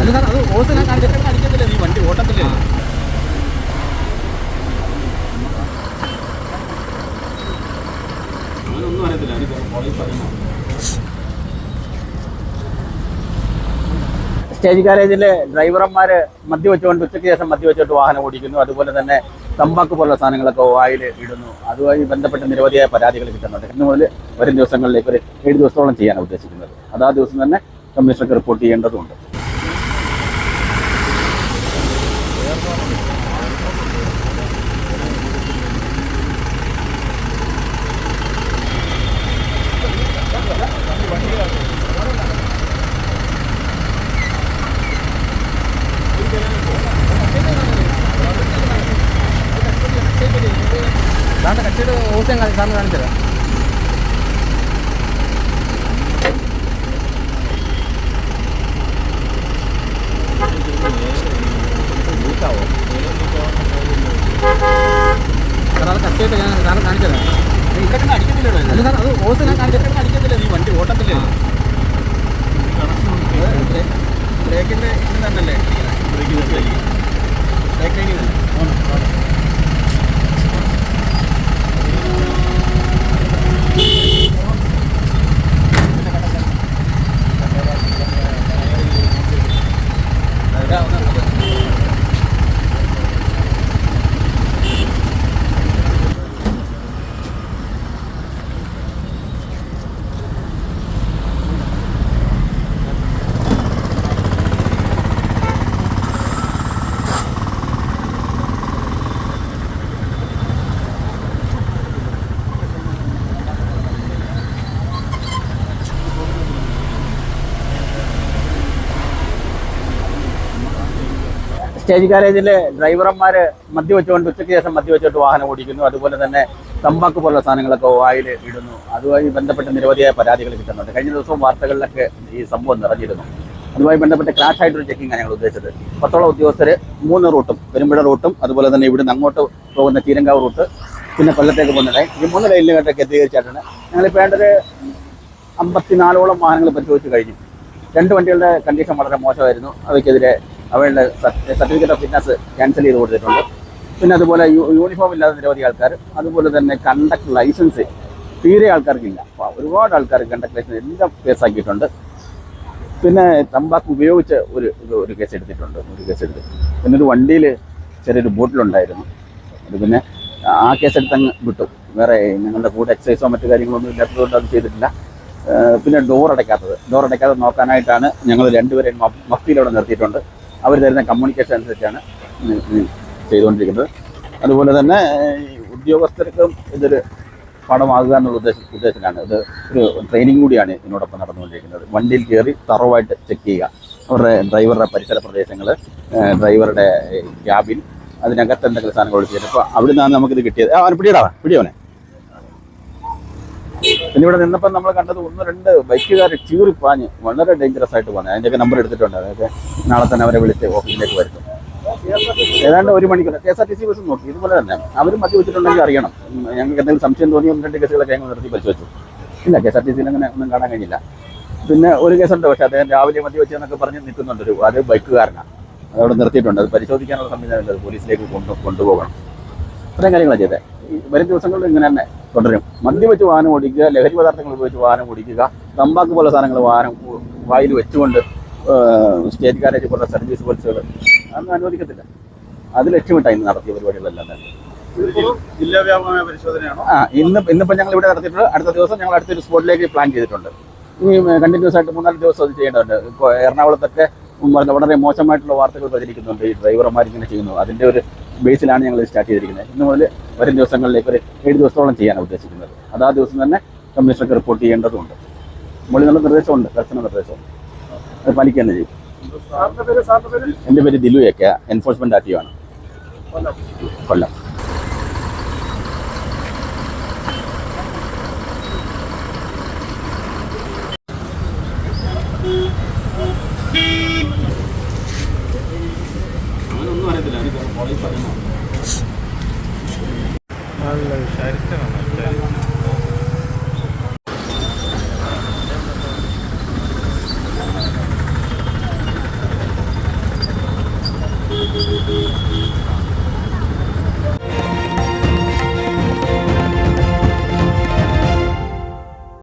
അല്ല സാർ അത് ഓസ് ഞാൻ കാണിച്ചിട്ട് അടിക്കത്തില്ല നീ വണ്ടി ഓട്ടത്തില്ലേ? അറിയത്തില്ല സ്റ്റേജ് ഗാരേജിലെ ഡ്രൈവർമാര് മദ്യവെച്ചുകൊണ്ട് ഉച്ചയ്ക്ക് ശേഷം മദ്യവെച്ചിട്ട് വാഹനം ഓടിക്കുന്നു. അതുപോലെ തന്നെ തമ്പാക്ക് പോലുള്ള സാധനങ്ങളൊക്കെ വായിൽ ഇടുന്നു. അതുമായി ബന്ധപ്പെട്ട നിരവധിയായ പരാതികൾ കിട്ടുന്നുണ്ട്. ഇന്ന് മുതൽ വരും ദിവസങ്ങളിലേക്ക് ഒരു ഏഴ് ദിവസത്തോളം ചെയ്യാനാണ് ഉദ്ദേശിക്കുന്നത്. അതാ ദിവസം തന്നെ കമ്മീഷണർക്ക് റിപ്പോർട്ട് ചെയ്യേണ്ടതുണ്ട്. സാറിന്റെ കക്ഷിയുടെ ഓസ് ഞാൻ സാറിന് കാണിച്ചത് സാർ അത് കക്ഷിയായിട്ട് ഞാൻ സാറിന് അല്ല സാർ അത് ഓസ് ഞാൻ കാണിച്ചിട്ട് അടിക്കത്തില്ല? നീ വണ്ടി ഓട്ടത്തില്ലേ? ബ്രേക്കിന്റെ ഇത് തന്നെയല്ലേ? ബ്രേക്ക്. ബ്രേക്ക് ലൈനിൽ തന്നെ സ്റ്റേജ് ഗാരേജിലെ ഡ്രൈവർമാർ മദ്യ വെച്ചുകൊണ്ട് ഉച്ചയ്ക്ക് ശേഷം മദ്യവെച്ചിട്ട് വാഹനം ഓടിക്കുന്നു. അതുപോലെ തന്നെ തമ്പാക്ക് പോലുള്ള സാധനങ്ങളൊക്കെ വായിൽ ഇടുന്നു. അതുമായി ബന്ധപ്പെട്ട് നിരവധിയായ പരാതികൾ കിട്ടുന്നുണ്ട്. കഴിഞ്ഞ ദിവസവും വാർത്തകളിലൊക്കെ ഈ സംഭവം നിറഞ്ഞിരുന്നു. അതുമായി ബന്ധപ്പെട്ട് ക്രാഷ് ആയിട്ടൊരു ചെക്കിംഗ് ഞങ്ങൾ ഉദ്ദേശിച്ചത്. പത്തോളം ഉദ്യോഗസ്ഥർ മൂന്ന് റൂട്ടും പെരുമ്പഴ റൂട്ടും അതുപോലെ തന്നെ ഇവിടുന്ന് അങ്ങോട്ട് പോകുന്ന തീരങ്കാവ് റൂട്ട് പിന്നെ കൊല്ലത്തേക്ക് പോകുന്നത് ഈ മൂന്ന് ലൈനിലുമായിട്ടൊക്കെ എത്തിച്ചായിട്ടാണ് ഞങ്ങളിപ്പോൾ വേണ്ടത് അമ്പത്തിനാലോളം വാഹനങ്ങൾ പരിശോധിച്ച് കഴിഞ്ഞു. രണ്ട് വണ്ടികളുടെ കണ്ടീഷൻ വളരെ മോശമായിരുന്നു. അവയ്ക്കെതിരെ അവരുടെ സർട്ടിഫിക്കറ്റ് ഓഫ് ഫിറ്റ്നസ് ക്യാൻസൽ ചെയ്ത് കൊടുത്തിട്ടുണ്ട്. പിന്നെ അതുപോലെ യൂണിഫോം ഇല്ലാത്ത നിരവധി ആൾക്കാർ അതുപോലെ തന്നെ കണ്ടക്ട് ലൈസൻസ് തീരെ ആൾക്കാർക്കില്ല. ഒരുപാട് ആൾക്കാർ കണ്ടക്ട് ലൈസൻസ് എല്ലാം കേസാക്കിയിട്ടുണ്ട് പിന്നെ തമ്പാക്ക് ഉപയോഗിച്ച് ഒരു ഒരു കേസ് എടുത്തിട്ടുണ്ട്. ഒരു കേസ് എടുത്ത് പിന്നെ ഒരു വണ്ടിയിൽ ചെറിയൊരു ബോട്ടിലുണ്ടായിരുന്നു അത് പിന്നെ ആ കേസ് എടുത്തങ്ങ് വിട്ടു. വേറെ ഞങ്ങളുടെ കൂടെ എക്സസൈസോ മറ്റു കാര്യങ്ങളൊന്നും ഇല്ലാത്തതുകൊണ്ട് അത് ചെയ്തിട്ടില്ല. പിന്നെ ഡോർ അടയ്ക്കാത്തത്. ഡോർ അടയ്ക്കാതെ നോക്കാനായിട്ടാണ് ഞങ്ങൾ രണ്ടുപേരെയും മഫ്തിയിലൂടെ നിർത്തിയിട്ടുണ്ട്. അവർ തരുന്ന കമ്മ്യൂണിക്കേഷൻ അനുസരിച്ചാണ് ചെയ്തുകൊണ്ടിരിക്കുന്നത്. അതുപോലെ തന്നെ ഉദ്യോഗസ്ഥർക്കും ഇതൊരു പണമാകുക എന്നുള്ള ഉദ്ദേശ ഉദ്ദേശത്തിലാണ്. ഇത് ഒരു ട്രെയിനിങ് കൂടിയാണ് ഇതിനോടൊപ്പം നടന്നുകൊണ്ടിരിക്കുന്നത്. വണ്ടിയിൽ കയറി തറവായിട്ട് ചെക്ക് ചെയ്യുക. അവരുടെ ഡ്രൈവറുടെ പരിസര പ്രദേശങ്ങൾ ഡ്രൈവറുടെ ക്യാബിൻ അതിനകത്ത് എന്തെങ്കിലും സാധനങ്ങൾ ഒളിച്ചിട്ട് അപ്പോൾ അവിടെ നിന്നാണ് നമുക്കിത് കിട്ടിയത്. ആ പിടിയടാ പിടിയവനെ. പിന്നെ ഇവിടെ നിന്നപ്പോൾ നമ്മൾ കണ്ടത് ഒന്ന് രണ്ട് ബൈക്കുകാർ ചീറിപ്പാഞ്ഞ് വളരെ ഡേഞ്ചറസ് ആയിട്ട് പോകുന്നത് അതിന്റെയൊക്കെ നമ്പർ എടുത്തിട്ടുണ്ട്. അതൊക്കെ നാളെ തന്നെ അവരെ വിളിച്ച് ഓഫീസിലേക്ക് വരുത്തും. ഏതാണ്ട് ഒരു മണിക്കൂർ. K S R T C bus നോക്കി. ഇതുപോലെ തന്നെ. അവരും മതി വെച്ചിട്ടുണ്ടെങ്കിൽ അറിയണം. ഞങ്ങൾക്ക് എന്തെങ്കിലും സംശയം തോന്നി ഒന്ന് രണ്ട് കേസുകളൊക്കെ ഞങ്ങൾ നിർത്തി പരിശോധിച്ചു. ഇല്ല കെ എസ് ആർ ടി സിയിൽ അങ്ങനെ ഒന്നും കാണാൻ കഴിഞ്ഞില്ല. പിന്നെ ഒരു കേസുണ്ട്. പക്ഷേ അദ്ദേഹം രാവിലെ മദ്യം വെച്ചെന്നൊക്കെ പറഞ്ഞ് നിൽക്കുന്നുണ്ട് ഒരു അത് ബൈക്കുകാരനാണ് അതവിടെ നിർത്തിയിട്ടുണ്ട്. അത് പരിശോധിക്കാനുള്ള സംവിധാനം പോലീസിലേക്ക് കൊണ്ടു കൊണ്ടുപോകണം. ഇത്രയും കാര്യങ്ങളാണ് ചെയ്തത്. വരും ദിവസങ്ങളിൽ ഇങ്ങനെ തന്നെ തുടരും. മദ്യം വെച്ച് വാഹനം ഓടിക്കുക ലഹരി പദാർത്ഥങ്ങൾ ഉപയോഗിച്ച് വാഹനം ഓടിക്കുക തമ്പാക്ക് പോലെ സാധനങ്ങൾ വാഹനം വായിൽ വെച്ചുകൊണ്ട് സ്റ്റേറ്റ് കാരേജ് പോലുള്ള സർവീസ് ബസ്സുകൾ അതൊന്നും അനുവദിക്കത്തില്ല. അത് ലക്ഷ്യമിട്ടാണ് ഇന്ന് നടത്തിയ പരിപാടികളെല്ലാം തന്നെ. ജില്ലാ വ്യാപകമായ പരിശോധനയാണോ? ആ ഇന്ന് ഇന്നിപ്പോൾ ഞങ്ങൾ ഇവിടെ നടത്തിയിട്ടുണ്ട്. അടുത്ത ദിവസം ഞങ്ങൾ അടുത്തൊരു സ്പോട്ടിലേക്ക് പ്ലാൻ ചെയ്തിട്ടുണ്ട്. ഇനി കണ്ടിന്യൂസ് ആയിട്ട് മൂന്നാൽ ദിവസം അത് ചെയ്യേണ്ടതുണ്ട്. ഇപ്പോൾ എറണാകുളത്തൊക്കെ വളരെ മോശമായിട്ടുള്ള വാർത്തകൾ പ്രചരിക്കുന്നുണ്ട് ഈ ഡ്രൈവർമാർ ഇങ്ങനെ ചെയ്യുന്നു. അതിന്റെ ഒരു ബേസിലാണ് ഞങ്ങൾ സ്റ്റാർട്ട് ചെയ്തിരിക്കുന്നത്. ഇന്ന് മുതൽ വരും ദിവസങ്ങളിലേക്ക് ഒരു ഏഴ് ദിവസത്തോളം ചെയ്യാനാണ് ഉദ്ദേശിക്കുന്നത്. അത് ആ ദിവസം തന്നെ കമ്മീഷണർക്ക് റിപ്പോർട്ട് ചെയ്യേണ്ടതുണ്ട്. മുകളിൽ നല്ല നിർദ്ദേശമുണ്ട്. കർശന നിർദ്ദേശമുണ്ട്. അത് പാലിക്കുക ചെയ്യും. എന്റെ പേര് ദിലു എക്ക എൻഫോഴ്സ്മെന്റ് ആക്റ്റീവാണ് കൊല്ലം. നല്ല വിചാരിക്കണം